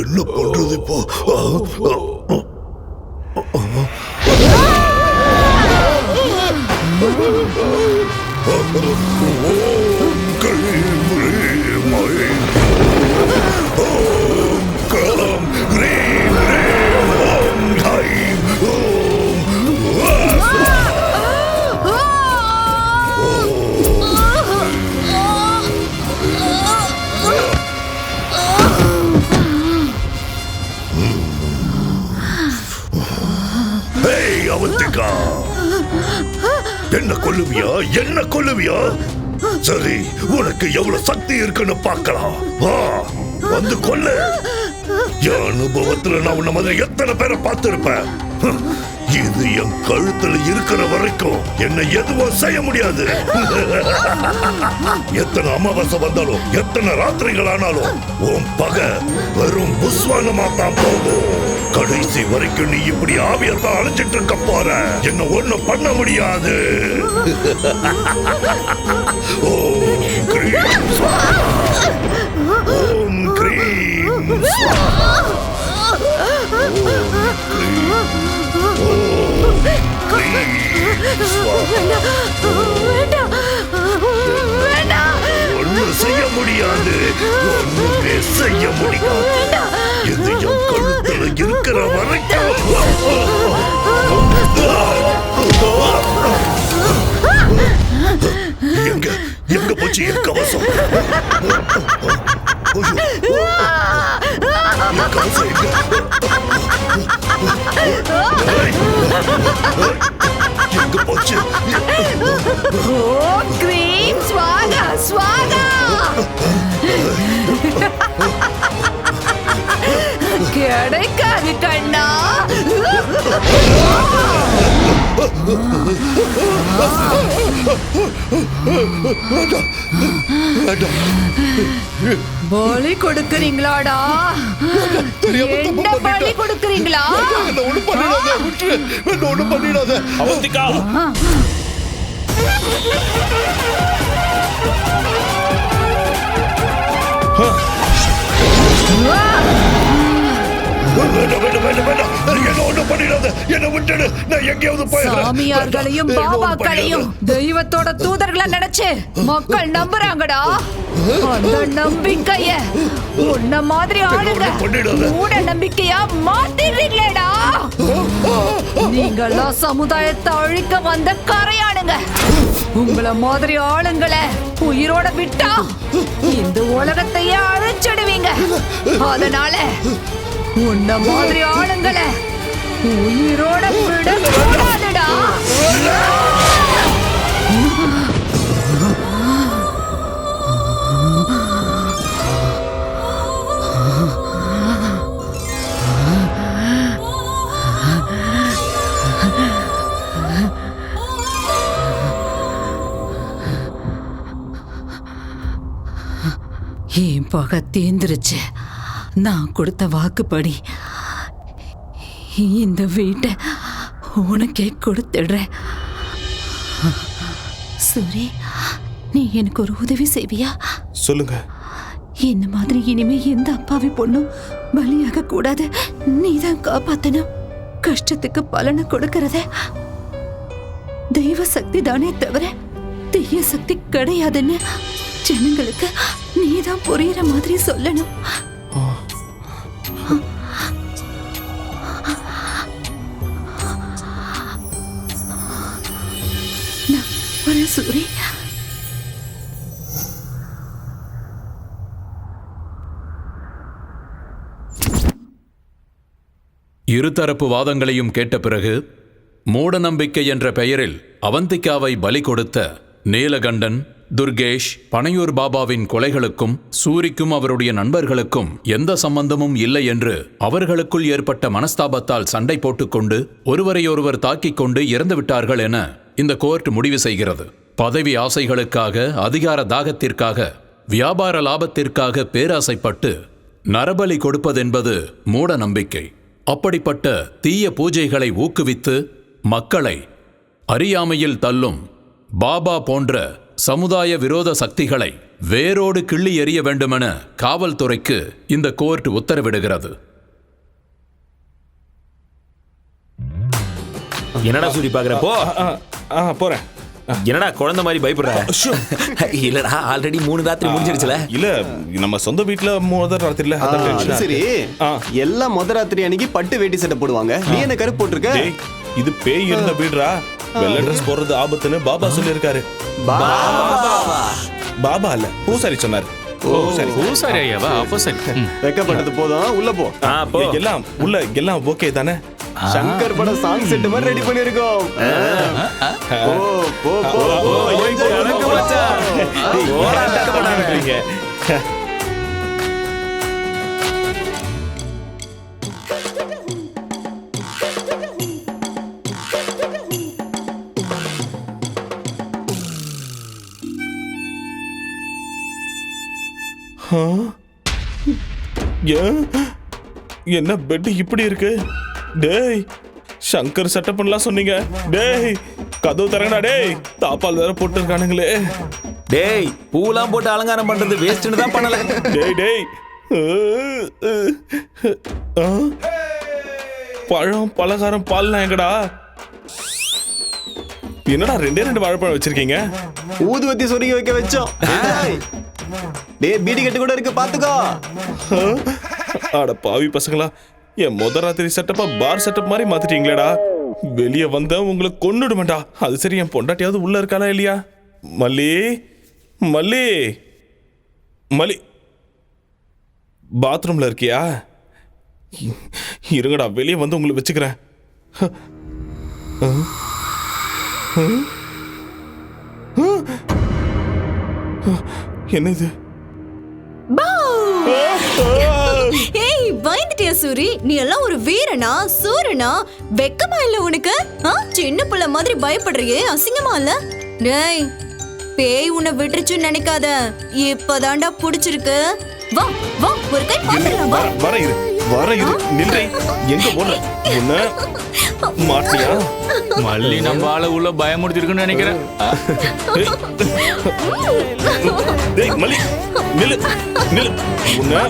என்ன பண்றது இப்போ ஏய் கொல்லுவியா? என்ன கொல்லுவியா? சரி உனக்கு எவ்வளவு சக்தி இருக்குன்னு பார்க்கலாம். வா வந்து கொல்லு. என் அனுபவத்துல நான் உன்ன மாதிரி எத்தனை பேரை பார்த்திருப்பேன்? இது என் கழுத்துல இருக்கிற வரைக்கும் என்ன எதுவும் செய்ய முடியாது எத்தனை அமாவாசை வந்தாலும் எத்தனை ராத்திரிகள் ஆனாலும் உன் பகை வெறும் புஸ்வானமா தான் போகும் கடைசி வரைக்கும் நீ இப்படி ஆவியத்தான் அழைச்சிட்டு இருக்க போற என்ன ஒண்ணும் பண்ண முடியாது ஓம் கிரீம். ஓம் கிரீம். ஓம் கிரீம் ஸ்வாஹா. செய்ய முடியாது. ஒண்ணுமே செய்ய முடியாது. இது என் கழுத்துல இருக்கிற வரைக்கும். எங்க எங்க போச்சு என் கவசம்? கவசம் எங்க? கிடைக்காது கண்ணா. பலி கொடுக்கறீங்களாடா? என்ன பலி கொடுக்கறீங்களா? என்ன ஒண்ணு பண்ணிடாத? விட்டுரு என்ன ஒண்ணு பண்ணிடாத? அவந்திகா வேண்டாம் வேண்டாம் வேண்டாம் வேண்டாம் என்ன ஒண்ணு பண்ணிடாத என்ன விட்டுடு நான் எங்கேயாவது போயிடுறேன் சாமியார்களையும் பாபாக்களையும் தெய்வத்தோட தூதர்களா நினைச்சு மக்கள் நம்புறாங்கடா. அந்த நம்பிக்கைய உன்ன மாதிரி ஆளுங்க. மூட நம்பிக்கையா மாத்திடுறீங்களேடா. நீங்கெல்லாம் சமுதாயத்தை அழிக்க வந்த கரையானுங்க. உங்கள மாதிரி ஆளுங்களை உயிரோட விட்டா இந்த உலகத்தையே அழிச்சிடுவீங்க. அதனால உன்ன மாதிரி ஆளுங்களை உயிரோட விட கூடாதுடா. என் பகை தேர்ந்துருச்சு நான் கொடுத்த வாக்குப்படி. இந்த வீட்டை உனக்கே கொடுத்துடுறேன். சூரி நீ எனக்கு ஒரு உதவி செய்வியா? சொல்லுங்க. இந்த மாதிரி இனிமே எந்த அப்பாவி பொண்ணும் பலியாக கூடாது? நீதான் காப்பாத்தணும். கஷ்டத்துக்கு பலனை கொடுக்கறத. தெய்வ சக்தி தானே தவிர தீய சக்தி கிடையாதுன்னு ஜனங்களுக்கு நீதான் புரியுற மாதிரி சொல்லணும். சூரி இருதரப்பு வாதங்களையும் கேட்ட பிறகு மூடநம்பிக்கை என்ற பெயரில் அவந்திகாவை பலி கொடுத்த நீலகண்டன் துர்கேஷ் பனையூர் பாபாவின் கொலைகளுக்கும் சூரிக்கும் அவருடைய நண்பர்களுக்கும் எந்த சம்பந்தமும் இல்லை என்று அவர்களுக்குள் ஏற்பட்ட மனஸ்தாபத்தால் சண்டை போட்டுக்கொண்டு ஒருவரையொருவர் தாக்கிக் கொண்டு இறந்து விட்டார்கள் என இந்த கோர்ட் முடிவு செய்கிறது. பதவி ஆசைகளுக்காக அதிகார தாகத்திற்காக வியாபார லாபத்திற்காக பேராசைப்பட்டு நரபலி கொடுப்பதென்பது மூட நம்பிக்கை. அப்படிப்பட்ட தீய பூஜைகளை ஊக்குவித்து மக்களை அறியாமையில் தள்ளும் பாபா போன்ற சமுதாய விரோத சக்திகளை வேரோடு கிள்ளி எறிய வேண்டுமென காவல்துறைக்கு இந்த கோர்ட் உத்தரவிடுகிறது. என்னடா சூரி பாக்குற போ. போறேன். என்னடா குழந்தை மாதிரி பயப்படுற? இல்லடா ஆல்ரெடி மூணு ராத்திரி முடிஞ்சிருச்சுல? இல்ல நம்ம சொந்த வீட்ல முதல் ராத்திரில சரி. எல்லாம் முத ராத்திரி அன்னைக்கு பட்டு வேட்டி சட்டை போடுவாங்க. நீ என்ன கருப்பு போட்டிருக்க? டேய் இது பேய் இருந்த வீடுடா. வெள்ளை ட்ரெஸ் போடுறது ஆபத்துன்னு பாபா சொல்லியிருக்காரு பாபா இல்ல பூசாரி சொன்னாரு ஓ சரி பூசாரி ஐயாவா அப்போ சரி ம். வெக்கப்பட்டது போதும் உள்ள போ எல்லாம் உள்ள எல்லாம் ஓகே தானே சங்கர் படம் சாங் செட் மாதிரி ரெடி பண்ணிருக்கோம் போ போ போ போ என்ன பெட் இப்படி இருக்கு? டேய் சங்கர் செட்டப் பண்ணலாம் சொன்னீங்க. டேய் கதவு தரங்கடா டேய். தாப்பால் வேற போட்டுருக்கானுங்களே. டேய் பூலாம் போட்டு அலங்காரம் பண்றது வேஸ்ட்னு தான் பண்ணல. டேய் டேய்? பழம் பலகாரம் பால்லாம் எங்கடா? என்னடா ரெண்டே ரெண்டு வாழைப்பழம் வச்சிருக்கீங்க? ஊதுவத்தி சொருகி வைக்க வச்சோம். டே டேய் பீடி கட்டு கூட இருக்கு பாத்துக்கோ. அட பாவி பசங்களா என் முத ராத்திரி செட்டப்பா பார் செட்டப் மாதிரி மாத்திட்டீங்களேடா. வெளியே வந்த உங்களை கொண்டுடுமெண்டா அது சரி என் பொண்டாட்டியாவது உள்ள இருக்காளா இல்லையா? மல்லி மல்லி மல்லி. பாத்ரூம்ல இருக்கியா? இருங்கடா வெளியே வந்து உங்களை வச்சுக்கிறேன். என்ன இது ஏய் பயந்துட்டியா சூரி? நீ எல்லாம் ஒரு வீரனா சூரனா? வெக்கமா இல்ல உனக்கு? சின்ன புள்ள மாதிரி பயப்படுறியே அசிங்கமா இல்ல? டேய் பேய் உன்னை விட்டுருச்சுன்னு நினைக்காத. இப்பதான்டா புடிச்சிருக்கு. வா வா ஒரு கை பாத்துக்கலாம் வா. வர இரு வர இரு நில்லை. எங்க போன? உன்ன மாட்டியா? மல்லி நம்ம ஆளை உள்ள பயமுடுத்திருக்குன்னு நினைக்கிறேன். டேய் மல்லி நில்லு நில்லு. உன்ன